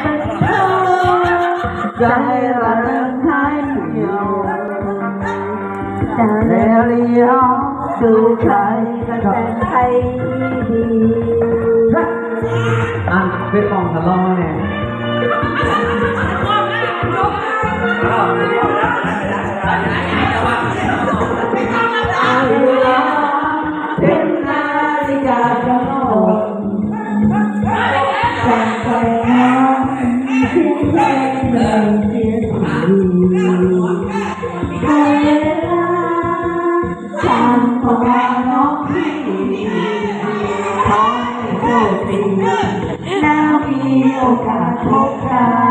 เป็นเธอใจราเดินทางเดียวจะเลี้ยวดูใครก็แต่งไทยดีอะเป็นของทะเลาะเนี่ยเป็นนาฬิกาโน้ตแต่งไปน้องเพียงแค่หนึ่งทีเลาฉันขอน้องพี่ขอใคดีแล้วมี โอกาสพบกัน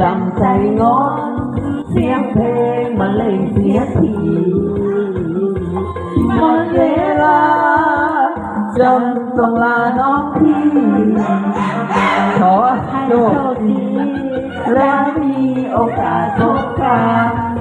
จำใจงดเสียงเพลงมาเล่นเสียทีหมดเวลาจำต้องลาน้องพี่ขอให้โชคดีและมีโอกาสพบกัน